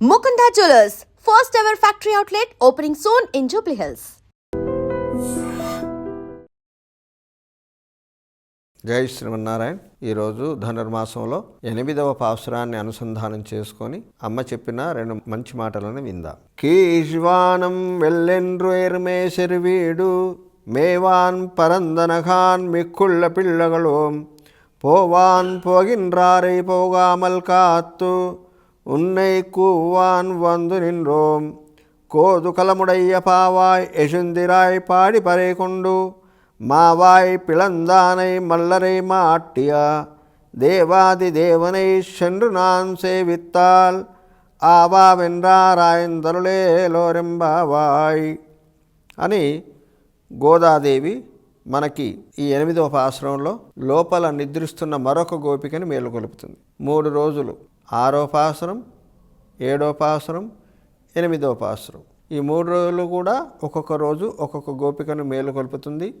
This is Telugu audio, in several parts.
Mukunda Jewelers, first ever factory outlet opening soon in Jubilee Hills. జై శ్రీమన్నారాయణ. ఈరోజు ధనుర్మాసంలో ఎనిమిదవ పాసురాన్ని అనుసంధానం చేసుకొని అమ్మ చెప్పిన రెండు మంచి మాటలను విందాం. కీజ్వానం వెళ్ళెండ్రు ఎరుమేశరి వీడు మేవాన్ పరందనఖాన్ మిక్కుళ్ళ పిల్లగలు. పోవాన్ పోగిన్ రారై పోగామల్ కాత్తు உன்னை கூவான் வந்து நின்றோம் கோது கலமுடைய பாவாய் எசுந்திராய் பாடி பறை கொண்டு மாவாய் பிளந்தானை மல்லரை மாட்டியா தேவாதி தேவனை சென்று நான் சேவித்தால் ఆవావెండ్రారాయందరులేలోరెంబావాయ్ అని గోదాదేవి మనకి ఈ ఎనిమిదవ పాశ్రంలో లోపల నిద్రిస్తున్న మరొక గోపికని మేలుకొలుపుతుంది మూడు రోజులు ఆరోపాసనం ఏడోపాసనం ఎనిమిదోపాసనం ఈ మూడు రోజులు కూడా ఒక్కొక్క రోజు ఒక్కొక్క గోపికను మేలుకొల్పుతుంది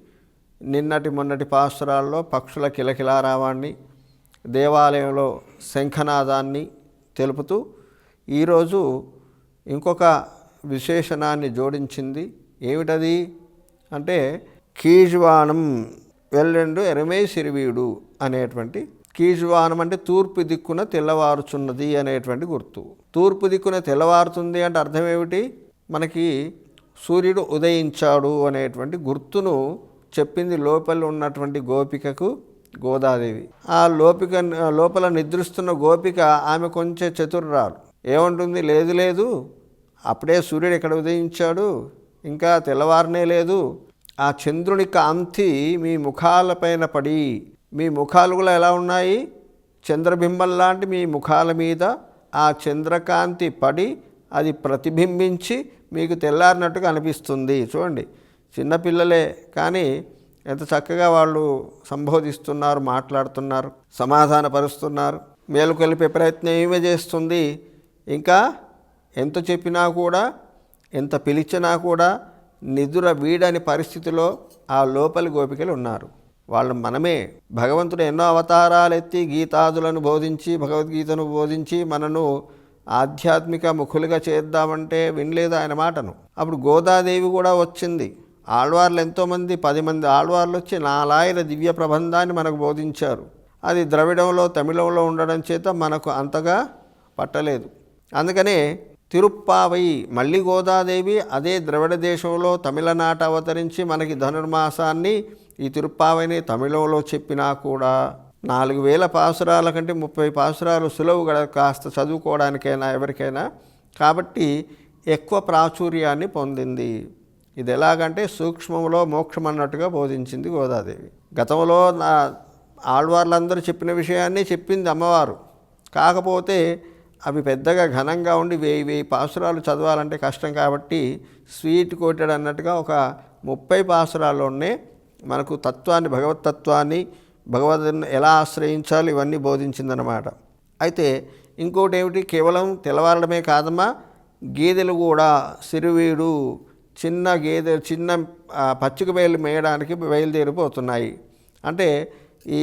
నిన్నటి మొన్నటి పాసురాల్లో పక్షుల కిలకిలారావాన్ని దేవాలయంలో శంఖనాదాన్ని తెలుపుతూ ఈరోజు ఇంకొక విశేషణాన్ని జోడించింది. ఏమిటది? అంటే కీజ్వాణం వెల్లెండు ఎరమే సిరివీడు అనేటువంటి కీజువానం అంటే తూర్పు దిక్కున తెల్లవారుచున్నది అనేటువంటి గుర్తు. తూర్పు దిక్కున తెల్లవారుతుంది అంటే అర్థం ఏమిటి? మనకి సూర్యుడు ఉదయించాడు అనేటువంటి గుర్తును చెప్పింది లోపల ఉన్నటువంటి గోపికకు గోదాదేవి. ఆ లోపిక లోపల నిద్రిస్తున్న గోపిక ఆమె కొంచెం చతుర్రాలు. ఏమంటుంది? లేదు లేదు. అప్పుడే సూర్యుడు ఇక్కడ ఉదయించాడు? ఇంకా తెల్లవారనే లేదు. ఆ చంద్రుని కాంతి మీ ముఖాలపైన పడి మీ ముఖాలు కూడా ఎలా ఉన్నాయి? చంద్రబింబం లాంటి మీ ముఖాల మీద ఆ చంద్రకాంతి పడి అది ప్రతిబింబించి మీకు తెల్లారినట్టుగా అనిపిస్తుంది. చూడండి చిన్నపిల్లలే కానీ ఎంత చక్కగా వాళ్ళు సంబోధిస్తున్నారు మాట్లాడుతున్నారు సమాధానపరుస్తున్నారు. మేలుకొలిపే ప్రయత్నం ఏమే చేస్తుంది. ఇంకా ఎంత చెప్పినా కూడా ఎంత పిలిచినా కూడా నిదుర వీడని పరిస్థితిలో ఆ లోపలి గోపికలు ఉన్నారు. వాళ్ళు మనమే భగవంతుడు ఎన్నో అవతారాలు ఎత్తి గీతాదులను బోధించి భగవద్గీతను బోధించి మనను ఆధ్యాత్మిక ముఖులుగా చేద్దామంటే వినలేదు ఆయన మాటను. అప్పుడు గోదాదేవి కూడా వచ్చింది. ఆళ్వార్లు ఎంతోమంది పది మంది ఆళ్వార్లు వచ్చి నాలాయన దివ్య ప్రబంధాన్ని మనకు బోధించారు. అది ద్రవిడంలో తమిళంలో ఉండడం చేత మనకు అంతగా పట్టలేదు. అందుకనే తిరుప్పావై మళ్ళీ గోదాదేవి అదే ద్రవిడ దేశంలో తమిళనాట అవతరించి మనకి ధనుర్మాసాన్ని ఈ తిరుప్పావని తమిళంలో చెప్పినా కూడా నాలుగు వేల పాసురాల కంటే ముప్పై పాసురాలు సులువుగా కాస్త చదువుకోవడానికైనా ఎవరికైనా. కాబట్టి ఎక్కువ ప్రాచుర్యాన్ని పొందింది. ఇది ఎలాగంటే సూక్ష్మంలో మోక్షం అన్నట్టుగా బోధించింది గోదాదేవి. గతంలో నా ఆళ్వార్లందరూ చెప్పిన విషయాన్ని చెప్పింది అమ్మవారు. కాకపోతే అవి పెద్దగా ఘనంగా ఉండి వెయ్యి వెయ్యి పాసురాలు చదవాలంటే కష్టం కాబట్టి స్వీట్ కోటెడ్ అన్నట్టుగా ఒక ముప్పై పాసురాల్లోనే మనకు తత్వాన్ని భగవతత్వాన్ని భగవద్ని ఎలా ఆశ్రయించాలి ఇవన్నీ బోధించిందనమాట అయితే ఇంకోటి ఏమిటి? కేవలం తెల్లవారడమే కాదమ్మా గేదెలు కూడా సిరువీడు చిన్న గేదె చిన్న పచ్చిక బయలు మేయడానికి బయలుదేరిపోతున్నాయి అంటే ఈ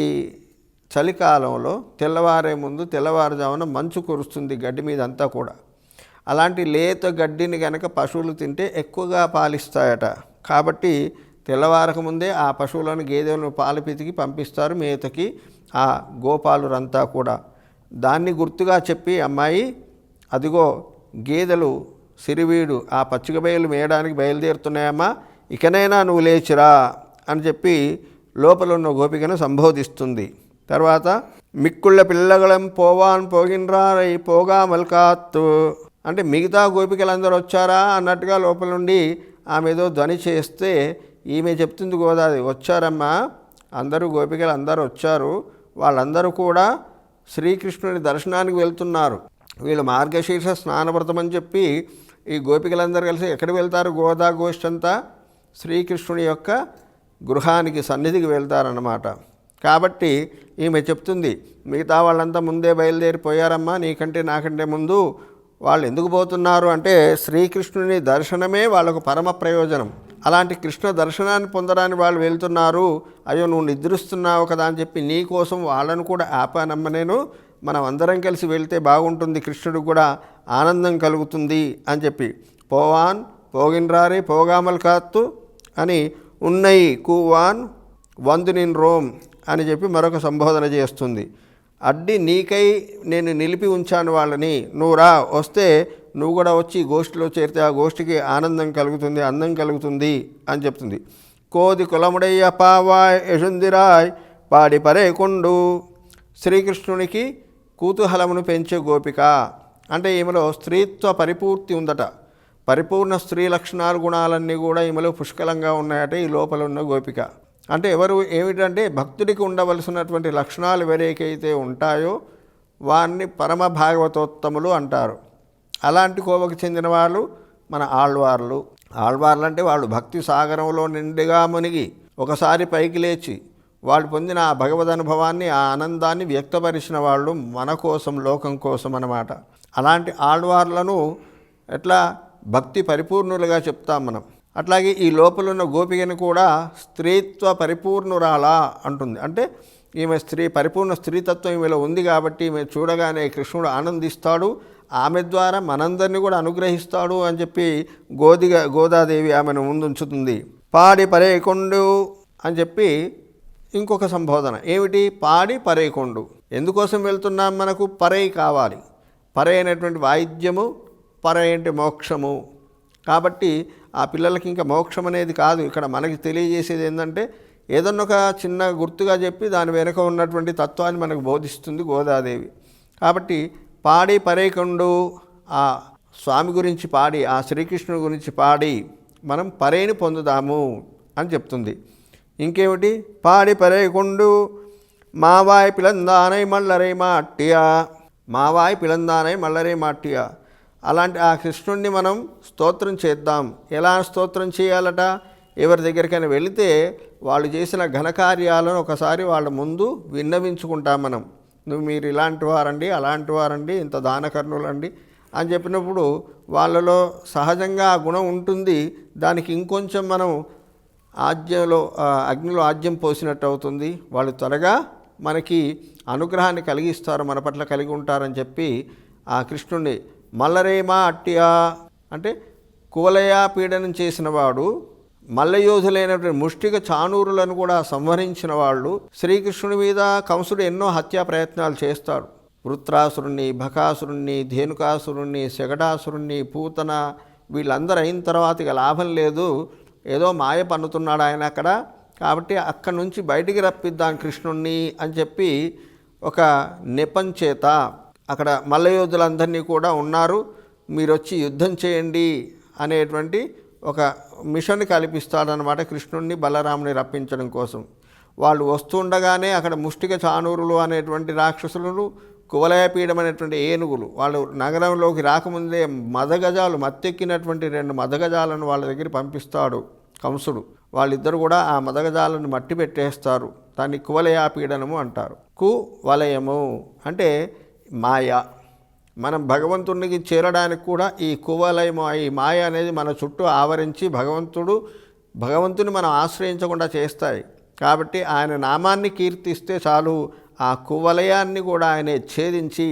చలికాలంలో తెల్లవారే ముందు తెల్లవారుజామున మంచు కురుస్తుంది గడ్డి మీద అంతా కూడా. అలాంటి లేత గడ్డిని కనుక పశువులు తింటే ఎక్కువగా పాలిస్తాయట. కాబట్టి తెల్లవారక ముందే ఆ పశువులను గేదెలను పాలు పితికి పంపిస్తారు. మేతకి ఆ గోపాలురంతా కూడా. దాన్ని గుర్తుగా చెప్పి అమ్మాయి అదిగో గేదెలు సిరివీడు ఆ పచ్చిక బయలు మేయడానికి బయలుదేరుతున్నాయమ్మా. ఇకనైనా నువ్వు లేచిరా అని చెప్పి లోపల ఉన్న గోపికను సంబోధిస్తుంది. తర్వాత మిక్కుళ్ళ పిల్లగలం పోవాన్ పోగిన్రారై పోగా మల్కాత్తు అంటే మిగతా గోపికలందరూ వచ్చారా అన్నట్టుగా లోపల నుండి ఆమె ఏదో ధ్వని చేస్తే ఈమె చెప్తుంది గోదాది వచ్చారమ్మా. అందరూ గోపికలు అందరూ వచ్చారు. వాళ్ళందరూ కూడా శ్రీకృష్ణుని దర్శనానికి వెళ్తున్నారు. వీళ్ళు మార్గశీర్ష స్నానవ్రతం అని చెప్పి ఈ గోపికలందరూ కలిసి ఎక్కడ వెళ్తారు? గోదా గోష్ఠి శ్రీకృష్ణుని యొక్క గృహానికి సన్నిధికి వెళ్తారన్నమాట. కాబట్టి ఈమె చెప్తుంది మిగతా వాళ్ళంతా ముందే బయలుదేరిపోయారమ్మా నీకంటే నాకంటే ముందు వాళ్ళు ఎందుకు పోతున్నారు? అంటే శ్రీకృష్ణుని దర్శనమే వాళ్ళకు పరమ ప్రయోజనం. అలాంటి కృష్ణ దర్శనాన్ని పొందడానికి వాళ్ళు వెళ్తున్నారు. అయ్యో నువ్వు నిద్రిస్తున్నావు కదా అని చెప్పి నీ కోసం వాళ్ళను కూడా ఆపానమ్మ నేను. మనం అందరం కలిసి వెళ్తే బాగుంటుంది కృష్ణుడు కూడా ఆనందం కలుగుతుంది అని చెప్పి. పోవాన్ పోగిన్రారే పోగామల్ కాత్తు అని ఉన్నయి కూవాన్ వందునిన్ రోమ్ అని చెప్పి మరొక సంబోధన చేస్తుంది. అడ్డి నీకై నేను నిలిపి ఉంచాను వాళ్ళని. నువ్వు రా వస్తే నువ్వు కూడా వచ్చి ఈ గోష్ఠిలో చేరితే ఆ గోష్ఠికి ఆనందం కలుగుతుంది అందం కలుగుతుంది అని చెప్తుంది. కోది కులముడయ్య పావాయ్ యశుందిరాయ్ పాడి పరేకుండు శ్రీకృష్ణునికి కుతూహలమును పెంచే గోపిక. అంటే ఈమెలో స్త్రీత్వ పరిపూర్తి ఉందట. పరిపూర్ణ స్త్రీ లక్షణాలు గుణాలన్నీ కూడా ఈమెలో పుష్కలంగా ఉన్నాయట ఈ లోపల ఉన్న గోపిక. అంటే ఎవరు ఏమిటంటే భక్తుడికి ఉండవలసినటువంటి లక్షణాలు ఎవరికైతే ఉంటాయో వారిని పరమ భాగవతోత్తములు అంటారు. అలాంటి కోవకు చెందిన వాళ్ళు మన ఆళ్వార్లు. ఆళ్వార్లు అంటే వాళ్ళు భక్తి సాగరంలో నిండుగా మునిగి ఒకసారి పైకి లేచి వాళ్ళు పొందిన ఆ భగవద్ అనుభవాన్ని ఆ ఆనందాన్ని వ్యక్తపరిచిన వాళ్ళు మన కోసం లోకం కోసం అన్నమాట. అలాంటి ఆళ్వార్లను ఎట్లా భక్తి పరిపూర్ణులుగా చెప్తాం మనం. అట్లాగే ఈ లోపల ఉన్న గోపికను కూడా స్త్రీత్వ పరిపూర్ణురాలా అంటుంది. అంటే ఈమె స్త్రీ పరిపూర్ణ స్త్రీతత్వం ఈమెలో ఉంది కాబట్టి ఈమె చూడగానే కృష్ణుడు ఆనందిస్తాడు. ఆమె ద్వారా మనందరినీ కూడా అనుగ్రహిస్తాడు అని చెప్పి గోదిగా గోదాదేవి ఆమెను ముందుంచుతుంది. పాడి పరేకొండు అని చెప్పి ఇంకొక సంబోధన. ఏమిటి? పాడి పరేకొండు. ఎందుకోసం వెళ్తున్నాం మనకు? పరై కావాలి. పరై అనేటువంటి వాయిద్యము పరై అంటే మోక్షము. కాబట్టి ఆ పిల్లలకి ఇంకా మోక్షం అనేది కాదు. ఇక్కడ మనకి తెలియజేసేది ఏంటంటే ఏదన్నా ఒక చిన్న గుర్తుగా చెప్పి దాని వెనుక ఉన్నటువంటి తత్వాన్ని మనకు బోధిస్తుంది గోదాదేవి. కాబట్టి పాడి పరేకొండు. ఆ స్వామి గురించి పాడి ఆ శ్రీకృష్ణుడి గురించి పాడి మనం పరేని పొందుదాము అని చెప్తుంది. ఇంకేమిటి? పాడి పరేకుండు. మావాయి పిలందానై మల్లరే మాట్టియా. మావాయి పిలందానై మల్లరే మాట్టియా. అలాంటి ఆ కృష్ణుణ్ణి మనం స్తోత్రం చేద్దాం. ఎలా స్తోత్రం చేయాలట? ఎవరి దగ్గరికైనా వెళితే వాళ్ళు చేసిన ఘనకార్యాలను ఒకసారి వాళ్ళ ముందు విన్నవించుకుంటాం మనం. నువ్వు మీరు ఇలాంటి వారండి అలాంటి వారండి ఇంత దానకర్ణులండి అని చెప్పినప్పుడు వాళ్ళలో సహజంగా ఆ గుణం ఉంటుంది. దానికి ఇంకొంచెం మనం ఆజ్యంలో అగ్నిలో ఆజ్యం పోసినట్టు అవుతుంది. వాళ్ళు త్వరగా మనకి అనుగ్రహాన్ని కలిగిస్తారు మన పట్ల కలిగి ఉంటారని చెప్పి ఆ కృష్ణుణ్ణి మల్లరేమా అట్టియా అంటే కువలయా పీడనం చేసిన వాడు మల్లయోధులైనటువంటి ముష్టిక చానూరులను కూడా సంహరించిన వాళ్ళు శ్రీకృష్ణుడి మీద కంసుడు ఎన్నో హత్యా ప్రయత్నాలు చేస్తాడు. వృత్రాసురుణ్ణి భకాసురుణ్ణి ధేనుకాసురుణ్ణి శగడాసురుణ్ణి పూతన వీళ్ళందరూ అయిన తర్వాత ఇక లాభం లేదు. ఏదో మాయ పన్నుతున్నాడు ఆయన అక్కడ. కాబట్టి అక్కడి నుంచి బయటికి రప్పిద్దాం కృష్ణుణ్ణి అని చెప్పి ఒక నెపం చేత అక్కడ మల్లయోధులందరినీ కూడా ఉన్నారు. మీరు వచ్చి యుద్ధం చేయండి అనేటువంటి ఒక మిషన్ కల్పిస్తాడనమాట కృష్ణుణ్ణి బలరాముని రప్పించడం కోసం. వాళ్ళు వస్తుండగానే అక్కడ ముష్టిక చానూరులు అనేటువంటి రాక్షసులను కువలయపీఠం అనేటువంటి ఏనుగులు వాళ్ళు నగరంలోకి రాకముందే మదగజాలు మత్తెక్కినటువంటి రెండు మదగజాలను వాళ్ళ దగ్గర పంపిస్తాడు కంసుడు. వాళ్ళిద్దరు కూడా ఆ మదగజాలను మట్టి పెట్టేస్తారు. దాన్ని కువలయాపీడనము అంటారు. కు వలయము అంటే మాయ. మనం భగవంతునికి చేరడానికి కూడా ఈ కువలయము ఈ మాయ అనేది మన చుట్టూ ఆవరించి భగవంతుడు భగవంతుని మనం ఆశ్రయించకుండా చేస్తాయి. కాబట్టి ఆయన నామాన్ని కీర్తిస్తే చాలు ఆ కువలయాన్ని కూడా ఆయన ఛేదించి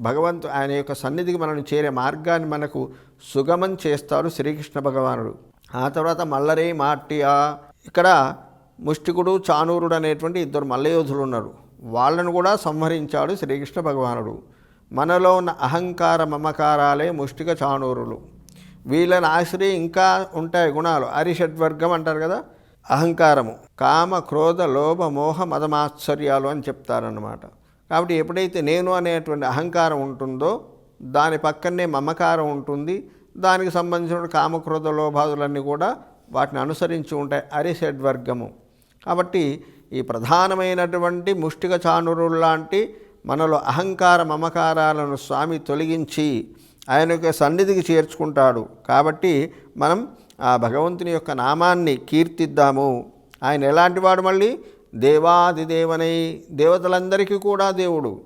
భగవంతు ఆయన యొక్క సన్నిధికి మనం చేరే మార్గాన్ని మనకు సుగమం చేస్తాడు శ్రీకృష్ణ భగవానుడు. ఆ తర్వాత మల్లరే మాట్టియా ఇక్కడ ముష్టికుడు చానూరుడు అనేటువంటి ఇద్దరు మల్లయోధులు ఉన్నారు. వాళ్ళను కూడా సంహరించాడు శ్రీకృష్ణ భగవానుడు. మనలో ఉన్న అహంకార మమకారాలే ముష్టిక చాణూరులు. వీళ్ళని ఆశ్రయి ఇంకా ఉంటాయి గుణాలు. అరిషడ్వర్గం అంటారు కదా అహంకారము. కామ క్రోధ లోభ మోహ మదమాశ్చర్యాలు అని చెప్తారన్నమాట. కాబట్టి ఎప్పుడైతే నేను అనేటువంటి అహంకారం ఉంటుందో దాని పక్కనే మమకారం ఉంటుంది. దానికి సంబంధించిన కామక్రోధ లోభాదులన్నీ కూడా వాటిని అనుసరించి ఉంటాయి అరిషడ్వర్గము. కాబట్టి ఈ ప్రధానమైనటువంటి ముష్టిక చానురులు లాంటి మనలో అహంకార మమకారాలను స్వామి తొలగించి ఆయన యొక్క సన్నిధికి చేర్చుకుంటాడు. కాబట్టి మనం ఆ భగవంతుని యొక్క నామాన్ని కీర్తిద్దాము. ఆయన ఎలాంటివాడు మళ్ళీ? దేవాదిదేవనై దేవతలందరికీ కూడా దేవుడు.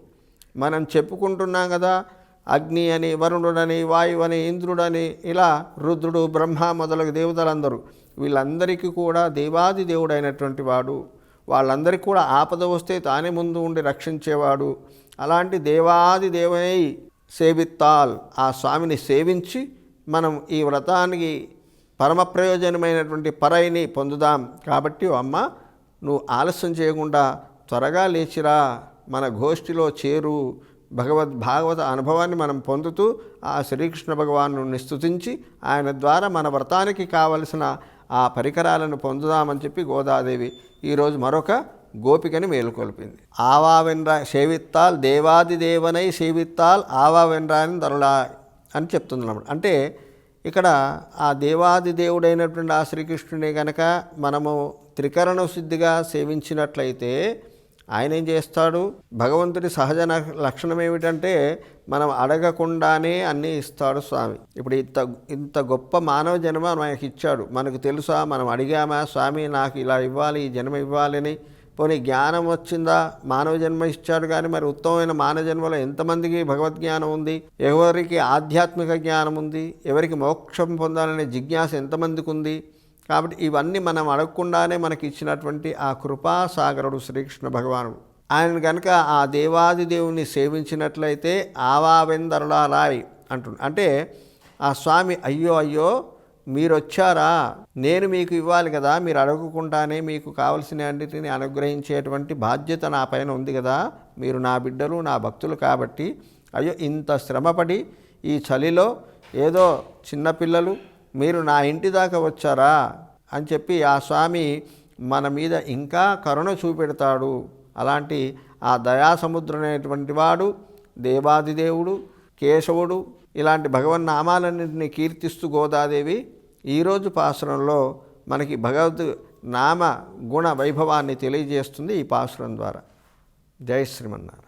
మనం చెప్పుకుంటున్నాం కదా అగ్ని అని వరుణుడని వాయువని ఇంద్రుడని ఇలా రుద్రుడు బ్రహ్మ మొదలగు దేవతలందరూ. వీళ్ళందరికీ కూడా దేవాది దేవుడైనటువంటి వాడు. వాళ్ళందరికీ కూడా ఆపద వస్తే తానే ముందు ఉండి రక్షించేవాడు. అలాంటి దేవాది దేవనై సేవిత్తాల్. ఆ స్వామిని సేవించి మనం ఈ వ్రతానికి పరమ ప్రయోజనమైనటువంటి పరైని పొందుదాం. కాబట్టి అమ్మ నువ్వు ఆలస్యం చేయకుండా త్వరగా లేచిరా. మన గోష్ఠిలో చేరు. భగవద్ భాగవత అనుభవాన్ని మనం పొందుతూ ఆ శ్రీకృష్ణ భగవాను స్థుతించి ఆయన ద్వారా మన వ్రతానికి కావలసిన ఆ పరికరాలను పొందుదామని చెప్పి గోదాదేవి ఈరోజు మరొక గోపికని మేలుకొల్పింది. ఆవా వెన్రా సేవిత్తాల్ దేవాది దేవనై సేవిత్తాల్ ఆవా వెన్రాని దరులా అని చెప్తుంది అన్నమాట అంటే ఇక్కడ ఆ దేవాది దేవుడైనటువంటి ఆ శ్రీకృష్ణుని కనుక మనము త్రికరణ శుద్ధిగా సేవించినట్లయితే ఆయన ఏం చేస్తాడు? భగవంతుడి సహజ న- లక్షణం ఏమిటంటే మనం అడగకుండానే అన్నీ ఇస్తాడు స్వామి. ఇప్పుడు ఇంత ఇంత గొప్ప మానవ జన్మ మనకి ఇచ్చాడు. మనకు తెలుసా? మనం అడిగామా? స్వామి నాకు ఇలా ఇవ్వాలి ఈ జన్మ ఇవ్వాలని. పోనీ జ్ఞానం వచ్చిందా? మానవ జన్మ ఇచ్చాడు కానీ మరి ఉత్తమమైన మానవ జన్మలో ఎంతమందికి భగవద్జ్ఞానం ఉంది? ఎవరికి ఆధ్యాత్మిక జ్ఞానం ఉంది? ఎవరికి మోక్షం పొందాలనే జిజ్ఞాస ఎంతమందికి ఉంది? కాబట్టి ఇవన్నీ మనం అడగకుండానే మనకి ఇచ్చినటువంటి ఆ కృపాసాగరుడు శ్రీకృష్ణ భగవానుడు. ఆయన కనుక ఆ దేవాది దేవుని సేవించినట్లయితే ఆవావెందరులారాయ్ అంటుండు అంటే ఆ స్వామి అయ్యో అయ్యో మీరు వచ్చారా నేను మీకు ఇవ్వాలి కదా మీరు అడగకుండానే మీకు కావలసిన అన్నిటిని అనుగ్రహించేటువంటి బాధ్యత నా పైన ఉంది కదా మీరు నా బిడ్డలు నా భక్తులు కాబట్టి అయ్యో ఇంత శ్రమపడి ఈ చలిలో ఏదో చిన్నపిల్లలు మీరు నా ఇంటి దాకా వచ్చారా? అని చెప్పి ఆ స్వామి మన మీద ఇంకా కరుణ చూపెడతాడు. అలాంటి ఆ దయాసముద్రమైనటువంటి వాడు దేవాదిదేవుడు కేశవుడు ఇలాంటి భగవన్నామాలన్నింటినీ కీర్తిస్తూ గోదాదేవి ఈరోజు పాసురంలో మనకి భగవద్ నామ గుణ వైభవాన్ని తెలియజేస్తుంది ఈ పాసురం ద్వారా. జయ Srimannarayana.